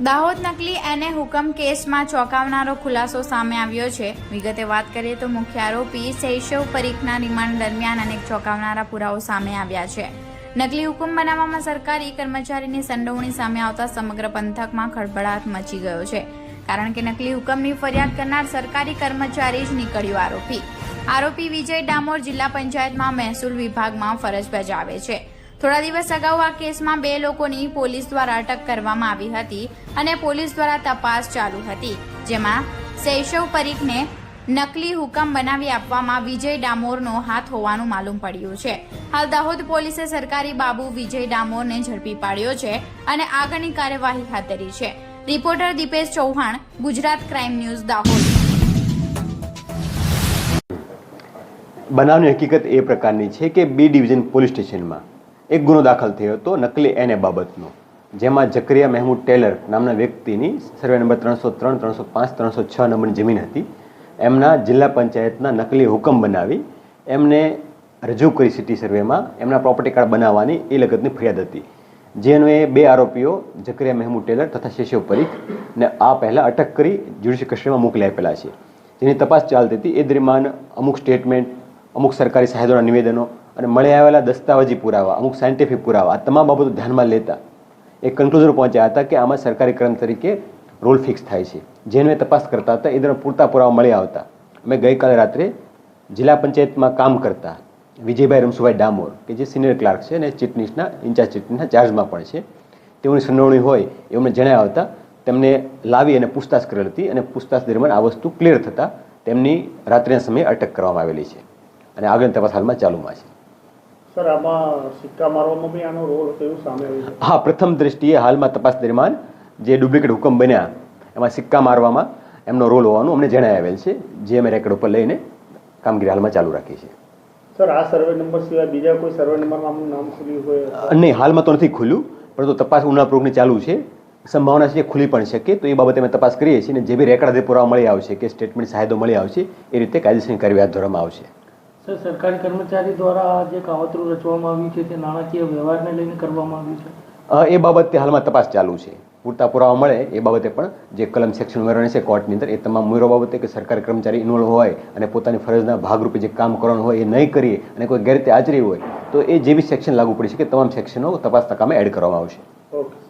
દાહોદ નકલી એને હુકમ કેસમાં ચોંકાવનારો ખુલાસો સામે આવ્યો છે. વિગતે વાત કરીએ તો મુખ્ય આરોપી શૈશવ પરીખના રિમાન્ડ દરમિયાન અનેક ચોંકાવનારા પુરાવો સામે આવ્યા છે. નકલી હુકમ બનાવવામાં સરકારી કર્મચારીની સંડોવણી સામે આવતા સમગ્ર પંથકમાં ખળભળાટ મચી ગયો છે. કારણ કે નકલી હુકમની ફરિયાદ કરનાર સરકારી કર્મચારી જ નીકળ્યો આરોપી. આરોપી વિજય ડામોર જિલ્લા પંચાયતમાં મહેસૂલ વિભાગમાં ફરજ બજાવે છે. થોડા દિવસ અગાઉ આ કેસમાં બે લોકોની પોલીસ દ્વારા અટક કરવામાં આવી હતી અને પોલીસ દ્વારા તપાસ ચાલુ હતી, જેમાં શૈશવ પરીખને નકલી હુકમ બનાવી આપવામાં વિજય ડામોરનો હાથ હોવાનું માલુમ પડ્યું છે. હાલ દાહોદ પોલીસે સરકારી બાબુ વિજય ડામોરને ઝડપી પાડ્યો છે અને આગળની કાર્યવાહી હાથ ધરી છે. Reporter Dipesh Chauhan, Gujarat crime news, Dahod. બનાવની હકીકત એ પ્રકારની છે કે બી ડિવિઝન પોલીસ સ્ટેશનમાં એક ગુનો દાખલ થયો હતો, નકલી એને બાબતનો. જેમાં જકરિયા મહેમૂદ ટેલર નામના વ્યક્તિની સર્વે નંબર ત્રણસો ત્રણ, ત્રણસો પાંચ, ત્રણસો છ નંબરની જમીન હતી. એમના જિલ્લા પંચાયતના નકલી હુકમ બનાવી એમને રજૂ કરી સિટી સર્વેમાં એમના પ્રોપર્ટી કાર્ડ બનાવવાની એ લગતની ફરિયાદ હતી. જેનો એ બે આરોપીઓ, જકરિયા મહેમૂદ ટેલર તથા શેષવ પરીખ, ને આ પહેલાં અટક કરી જ્યુડિશિયલ કસ્ટડીમાં મોકલી આપેલા છે. જેની તપાસ ચાલતી હતી. એ દરમિયાન અમુક સ્ટેટમેન્ટ અમુક સરકારી સાહેબોના નિવેદનો અને મળી આવેલા દસ્તાવેજી પુરાવા, અમુક સાયન્ટિફિક પુરાવા, આ તમામ બાબતો ધ્યાનમાં લેતા એ કન્ક્લુઝન પહોંચ્યા હતા કે આમાં સરકારી કર્મ તરીકે રોલ ફિક્સ થાય છે. જેને તપાસ કરતા હતા, એ દરમિયાન પૂરતા પુરાવા મળી આવતા. અમે ગઈકાલે રાત્રે જિલ્લા પંચાયતમાં કામ કરતા વિજયભાઈ રમસુભાઈ ડામોર, કે જે સિનિયર ક્લાર્ક છે અને ચીટનીસના ઇન્ચાર્જ ચીટનીસના ચાર્જમાં પણ છે. તેઓની સંડોવણી હોય એ અમને જણાવ્યા હતા તેમને લાવી અને પૂછતાછ કરેલ હતી અને પૂછતાછ દરમિયાન આ વસ્તુ ક્લિયર થતાં તેમની રાત્રિના સમયે અટક કરવામાં આવેલી છે. અને આગળની તપાસ હાલમાં ચાલુમાં છે. સર આમાં સિક્કા મારવામાં બી આનો રોલ હતો એવું સામે આવ્યું હા પ્રથમ દ્રષ્ટિએ હાલમાં તપાસ દરમિયાન જે ડુપ્લિકેટ હુકમ બન્યા એમાં સિક્કા મારવામાં એમનો રોલ હોવાનું અમને જણાય આવેલ છે જે અમે રેકર્ડ ઉપર લઈને કામગીરી હાલમાં ચાલુ રાખી છે. સર આ સર્વે નંબર સિવાય બીજા કોઈ સર્વે નંબરમાં નામ ખુલ્યું હોય? નહીં હાલમાં તો નથી ખુલ્યું પરંતુ તપાસ ઉનાપૂર્વકની ચાલુ છે. સંભાવના છે ખુલી પણ શકે તો એ બાબતે અમે તપાસ કરીએ છીએ અને જે બી રેકર્ડ પુરાવા મળી આવશે કે સ્ટેટમેન્ટ સહાયતો મળી આવશે એ રીતે કાયદેસરની કાર્યવાહી હાથ ધરવામાં આવશે. સર સરકારી કર્મચારી દ્વારા જે કાવતરું રચવામાં આવ્યું છે તે નાણાકીય વ્યવહારને લઈને કરવામાં આવ્યું છે? એ બાબતે હાલમાં તપાસ ચાલુ છે. પૂરતા પુરાવા મળે એ બાબતે પણ જે કલમ સેક્શન ઉમેરવાની છે કોર્ટની અંદર એ તમામ ઉમેરો બાબતે કે સરકારી કર્મચારી ઇન્વોલ્વ હોય અને પોતાની ફરજના ભાગરૂપે જે કામ કરવાનું હોય એ નહીં કરીએ અને કોઈ ગેરરીતે હાજરી હોય તો એ જે બી સેક્શન લાગુ પડી શકે તમામ સેક્શનો તપાસના કામે એડ કરવામાં આવશે. ઓકે